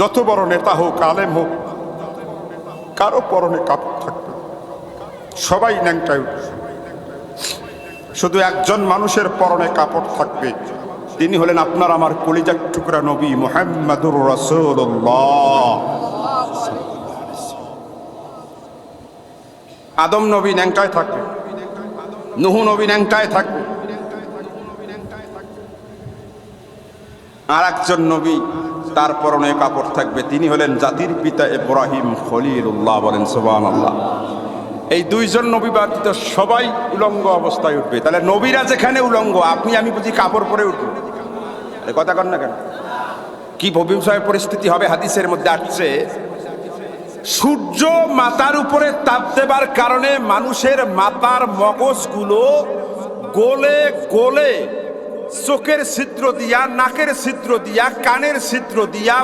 যত বড় নেতা হোক, আলেম হোক, কারও পরনে কাপড় থাকবে। সবাই ন্যাংটায় শুধু একজন মানুষের পরনে কাপড় থাকবে, তিনি হলেন আপনার আমার কলিজার টুকরা নবী মোহাম্মদুর রসুল্লাহ আদম নবী ন্যাংটায় থাকবে, নুহু নবী ন্যাংটায় থাকবে আর একজন নবী, তার পরনে কাপড় থাকবে। তিনি হলেন জাতির পিতা ইব্রাহিম খলিলুল্লাহ বলেন সোবান আল্লাহ এই দুইজন নবী ব্যতীত সবাই উলঙ্গ অবস্থায় উঠবে। তাহলে নবীরা যেখানে উলঙ্গ, আপনি, আমি বুঝি কাপড় পরে উঠবো? কথা কর না কেন? কি ভবিষ্যৎ পরিস্থিতি হবে? হাদিসের মধ্যে আসছে, সূর্য মাথার উপরে তাপ দেবার কারণে মানুষের মাথার মগজগুলো গোলে গোলে চোখের ছিদ্র দিয়া নাকের ছিদ্র দিয়া কানের ছিদ্র দিয়া